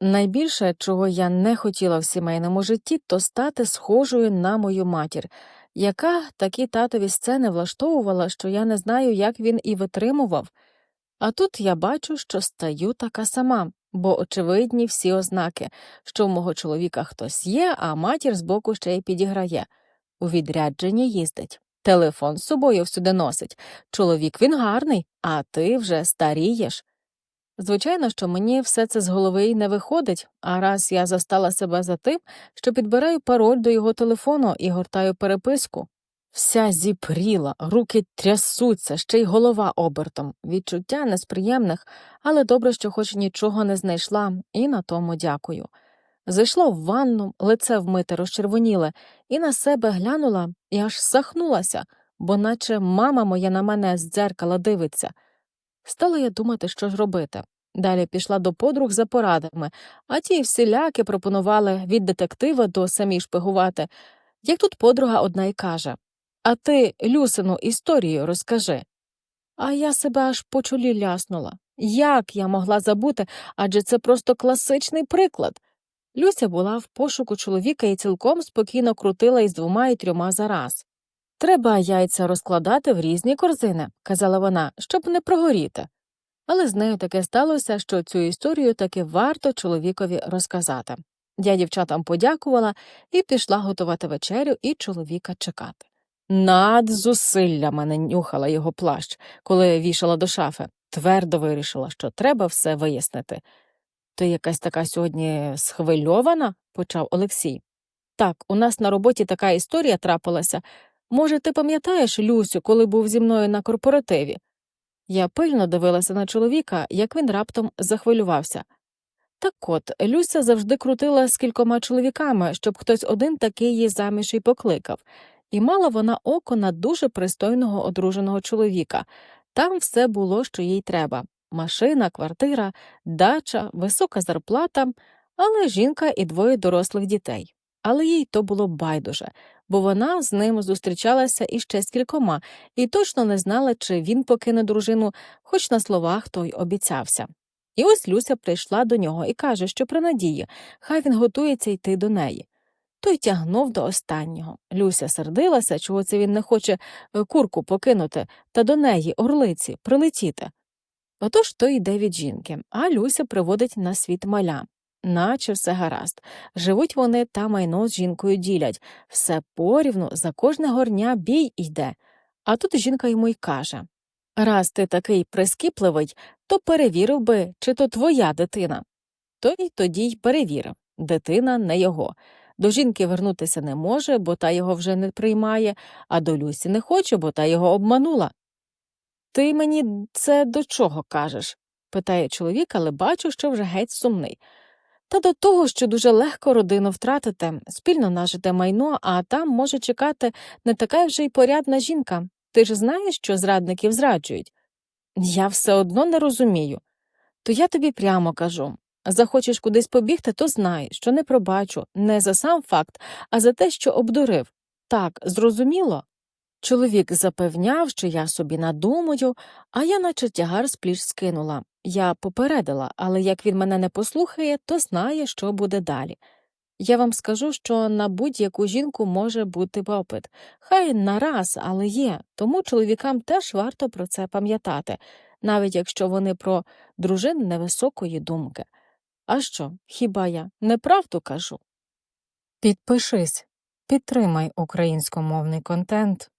Найбільше, чого я не хотіла в сімейному житті, то стати схожою на мою матір, яка такі татові сцени влаштовувала, що я не знаю, як він і витримував. А тут я бачу, що стаю така сама, бо очевидні всі ознаки, що в мого чоловіка хтось є, а матір збоку ще й підіграє. У відрядженні їздить. Телефон з собою всюди носить. Чоловік він гарний, а ти вже старієш. Звичайно, що мені все це з голови й не виходить, а раз я застала себе за тим, що підбираю пароль до його телефону і гортаю переписку. Вся зіпріла, руки трясуться, ще й голова обертом. Відчуття не з приємних, але добре, що хоч нічого не знайшла, і на тому дякую. Зайшла в ванну, лице вмите розчервоніле, і на себе глянула і аж сахнулася, бо наче мама моя на мене з дзеркала дивиться. Стала я думати, що ж робити. Далі пішла до подруг за порадами, а ті всіляки пропонували від детектива до самі шпигувати. Як тут подруга одна й каже А ти Люсину історію розкажи. А я себе аж по чолі ляснула. Як я могла забути, адже це просто класичний приклад. Люся була в пошуку чоловіка і цілком спокійно крутила із двома і трьома за раз. Треба яйця розкладати в різні корзини, казала вона, щоб не прогоріти. Але з нею таке сталося, що цю історію таки варто чоловікові розказати. Я дівчатам подякувала і пішла готувати вечерю і чоловіка чекати. Над зусиллями не нюхала його плащ, коли вішала до шафи, твердо вирішила, що треба все вияснити. Ти якась така сьогодні схвильована? почав Олексій. Так, у нас на роботі така історія трапилася. Може, ти пам'ятаєш Люсю, коли був зі мною на корпоративі? Я пильно дивилася на чоловіка, як він раптом захвилювався. Так от, Люся завжди крутила з кількома чоловіками, щоб хтось один такий її заміж і покликав, і мала вона око на дуже пристойного одруженого чоловіка. Там все було, що їй треба машина, квартира, дача, висока зарплата, але жінка і двоє дорослих дітей. Але їй то було байдуже, бо вона з ним зустрічалася іще з кількома і точно не знала, чи він покине дружину, хоч на словах той обіцявся. І ось Люся прийшла до нього і каже, що при надії, хай він готується йти до неї. Той тягнув до останнього. Люся сердилася, чого це він не хоче е, курку покинути, та до неї, орлиці, прилетіти. Отож той йде від жінки, а Люся приводить на світ маля. Наче все гаразд. Живуть вони та майно з жінкою ділять, все порівну, за кожне горня бій йде. А тут жінка йому й каже Раз ти такий прискіпливий, то перевірив би, чи то твоя дитина. Той тоді й перевірив дитина не його. До жінки вернутися не може, бо та його вже не приймає, а до Люсі не хоче, бо та його обманула. Ти мені це до чого кажеш? питає чоловік, але бачу, що вже геть сумний. Та до того, що дуже легко родину втратити, спільно нажите майно, а там може чекати не така вже й порядна жінка. Ти ж знаєш, що зрадників зраджують? Я все одно не розумію. То я тобі прямо кажу захочеш кудись побігти, то знай, що не пробачу не за сам факт, а за те, що обдурив. Так, зрозуміло? Чоловік запевняв, що я собі надумаю, а я наче тягар з пліч скинула. Я попередила, але як він мене не послухає, то знає, що буде далі. Я вам скажу, що на будь-яку жінку може бути попит. Хай на раз, але є, тому чоловікам теж варто про це пам'ятати, навіть якщо вони про дружин невисокої думки. А що, хіба я неправду кажу? Підпишись, підтримай українськомовний контент.